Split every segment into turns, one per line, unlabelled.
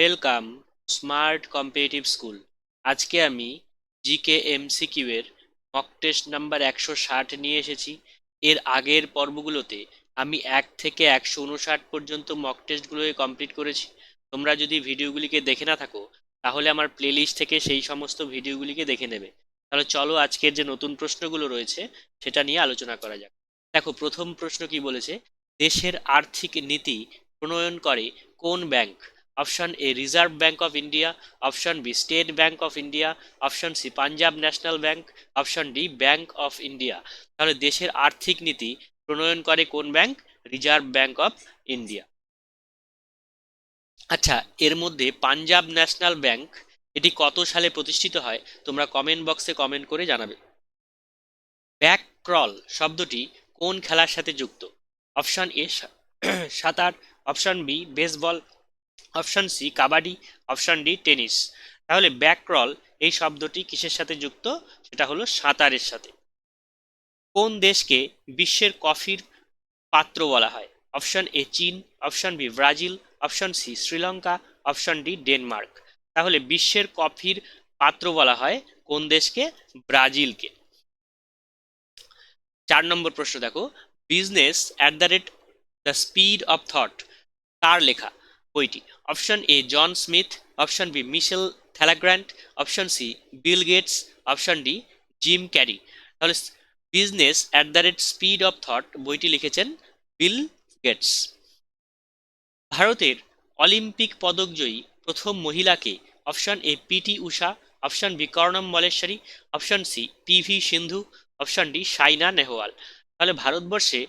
Welcome smart competitive school আজকে আমি GK MCQ এর মক টেস্ট নাম্বার একশো ষাট নিয়ে এসেছি। এর আগের পর্বগুলোতে আমি এক থেকে একশো উনষাট পর্যন্ত মক টেস্টগুলোকে কমপ্লিট করেছি। তোমরা যদি ভিডিওগুলিকে দেখে না থাকো, তাহলে আমার প্লেলিস্ট থেকে সেই সমস্ত ভিডিওগুলিকে দেখে নেবে। তাহলে চলো আজকের যে নতুন প্রশ্নগুলো রয়েছে, সেটা নিয়ে আলোচনা করা যাক। দেখো, প্রথম প্রশ্ন কি বলেছে? দেশের আর্থিক নীতি প্রণয়ন করে কোন bank option A Reserve Bank of India option B State Bank of India option C Punjab National Bank option D Bank of India তাহলে দেশের আর্থিক নীতি প্রণয়ন করে কোন bank Reserve Bank of India আচ্ছা এর মধ্যে পাঞ্জাব ন্যাশনাল ব্যাংক এটি কত সালে প্রতিষ্ঠিত হয়? তোমরা কমেন্ট বক্সে কমেন্ট করে জানাবে। ব্যাক ক্রল শব্দটি কোন খেলার সাথে যুক্ত? অপশন এ সাঁতার option B baseball option C kabaddi, option D tennis. তাহলে ব্যাকরল এই শব্দটি কিসের সাথে যুক্ত? সেটা হলো সাঁতারের সাথে। কোন দেশকে বিশ্বের কফির পাত্র বলা হয়? অপশান এ চীন, option B Brazil, option C Sri Lanka, option D Denmark. তাহলে বিশ্বের কফির পাত্র বলা হয় কোন দেশকে? ব্রাজিলকে। চার নম্বর প্রশ্ন দেখো। Business at the Rate the Speed of Thought কার লেখা? বইটি। Option A John Smith. Option B Michelle থ্যালাগ্র্যান্ট option C Bill Gates. Option D Jim Carrey. তাহলে Business at the Rate Speed of Thought বইটি লিখেছেন বিল গেটস। ভারতের Olympic পদকজয়ী প্রথম মহিলাকে option A PT Usha. Option B Karnam Malleswari. Option C PV Sindhu. Option D Saina Nehwal. তাহলে ভারতবর্ষে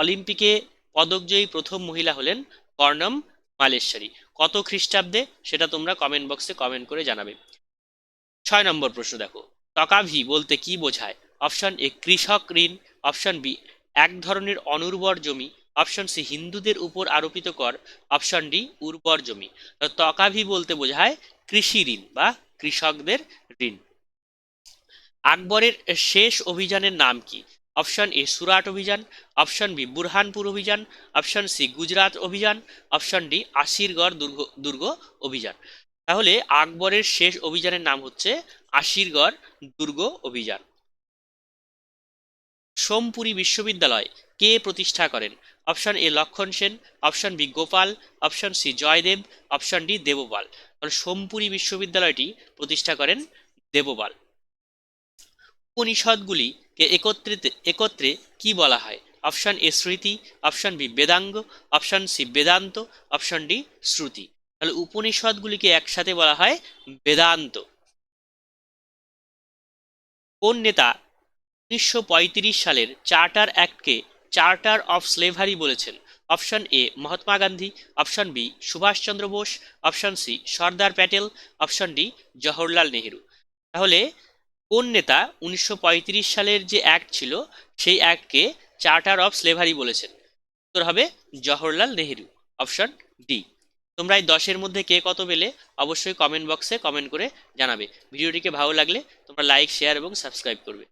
অলিম্পিকে পদকজয়ী প্রথম মহিলা হলেন কর্ণম মালেশ্বরী। কত খ্রিস্টাব্দে সেটা তোমরা কমেন্ট বক্সে কমেন্ট করে জানাবে। ছয় নম্বর প্রশ্ন দেখো। তকাভি বলতে কি বোঝায়? অপশন এ কৃষক ঋণ। অপশন বি এক ধরনের অনুর্বর জমি। অপশন সি হিন্দুদের উপর আরোপিত কর। অপশন ডি উর্বর জমি। তকাভি বলতে বোঝায় কৃষি ঋণ বা কৃষকদের ঋণ। আকবরের শেষ অভিযানের নাম কি? অপশন এ সুরাট অভিযান অপশন বি বুরহানপুর অভিযান অপশন সি গুজরাট অভিযান অপশন ডি আশিরগড় দুর্গ দুর্গ অভিযান তাহলে আকবরের শেষ অভিযানের নাম হচ্ছে আশিরগড় দুর্গ অভিযান সোমপুরী বিশ্ববিদ্যালয় কে প্রতিষ্ঠা করেন? Option A Lakshman Sen. Option B Gopal. Option C Jaydev. Option D Devpal. তাহলে সোমপুরী বিশ্ববিদ্যালয়টি প্রতিষ্ঠা করেন দেবপাল। উপনিষদগুলিকে একত্রিত, একত্রে কি বলা হয়? অপশন এ স্মৃতি option B বেদাঙ্গ, option C Vedanta, option D শ্রুতি। তাহলে উপনিষদগুলিকে একসাথে বলা হয় বেদান্ত। কোন নেতা উনিশশো পঁয়ত্রিশ সালের চার্টার অ্যাক্টকে চার্টার অফ স্লেভারি বলেছেন? Option A Mahatma Gandhi, option B Subhash Chandra Bose, option C Sardar Patel, option D Jawaharlal Nehru. তাহলে কোন নেতা উনিশশো পঁয়ত্রিশ সালের যে অ্যাক্ট ছিল, সেই অ্যাক্টকে চার্টার অফ স্লেভারি বলেছেন? উত্তর হবে জওহরলাল নেহেরু অপশন ডি তোমরা এই দশের মধ্যে কে কত পেলে, অবশ্যই কমেন্ট বক্সে কমেন্ট করে জানাবে। ভিডিওটিকে ভালো লাগলে তোমরা লাইক শেয়ার এবং সাবস্ক্রাইব করবে।